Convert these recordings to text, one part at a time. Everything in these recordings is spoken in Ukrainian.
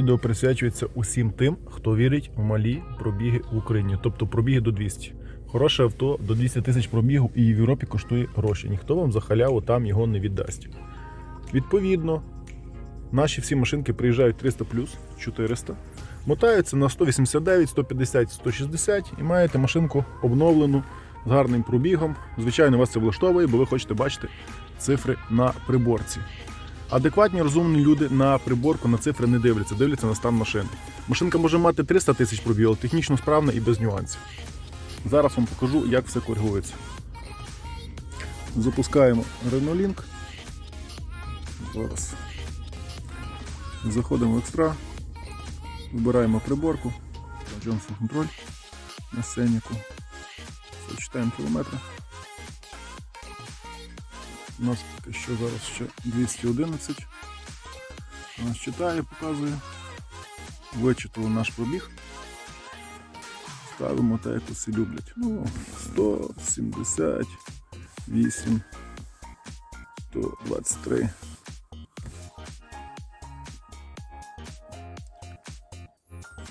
Відео присвячується усім тим, хто вірить в малі пробіги в Україні, тобто пробіги до 200. Хороше авто до 200 тисяч пробігу і в Європі коштує гроші. Ніхто вам за халяву там його не віддасть. Відповідно, наші всі машинки приїжджають 300 400, мотаються на 189, 150, 160 і маєте машинку обновлену з гарним пробігом. Звичайно, вас це влаштовує, бо ви хочете бачити цифри на приборці. Адекватні розумні люди на приборку на цифри не дивляться, дивляться на стан машини. Машинка може мати 300 тисяч пробігів, але технічно справна і без нюансів. Зараз вам покажу, як все коригується. Запускаємо Renault Link. Зараз. Заходимо в екстра, вибираємо приборку, Johnson контроль на сценіку. Читаємо кілометри. У нас що зараз ще 211. У нас читає, показує. Вичитали наш пробіг. Ставимо так, як усі люблять. Ну, 178, 123.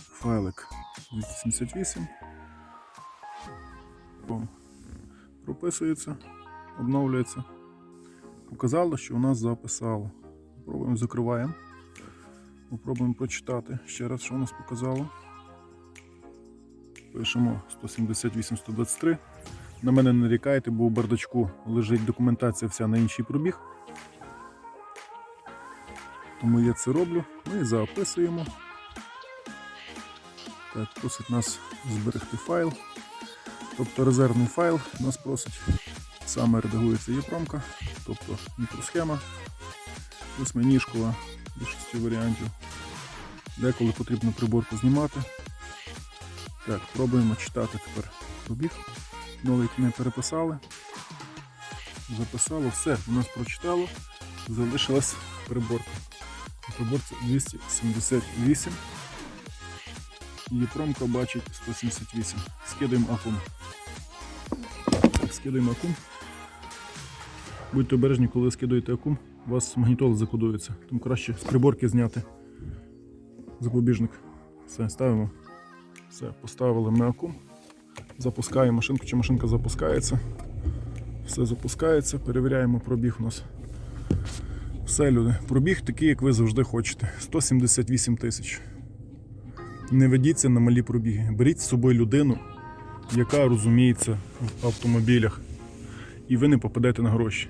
Файлик 278. О, Прописується, обновлюється. Показало, що у нас записало. Попробуємо закриваємо. Попробуємо прочитати ще раз, що у нас показало. Пишемо 178-123. На мене не нарікайте, бо у бардачку лежить документація вся на інший пробіг. Тому я це роблю. Ми записуємо. Так, просить нас зберегти файл. Тобто резервний файл нас просить. Саме редагується єпромка, тобто мікросхема, восьминіжкова, більшості варіантів. Деколи потрібно приборку знімати. Так, пробуємо читати тепер пробіг. Новий ми переписали. Записало, все, у нас прочитало, залишилась приборка. Приборці 278. Єпромка бачить 178. Скидаємо акум. Скидаємо акум. Будьте обережні, коли скидуєте акум, у вас магнітола закодується. Тому краще з приборки зняти запобіжник. Все, ставимо. Все, поставили на акум. Запускаємо машинку, чи машинка запускається. Все запускається, перевіряємо пробіг у нас. Все, люди, пробіг такий, як ви завжди хочете. 178 тисяч. Не ведіться на малі пробіги. Беріть з собою людину, яка розуміється в автомобілях, і ви не попадете на гроші.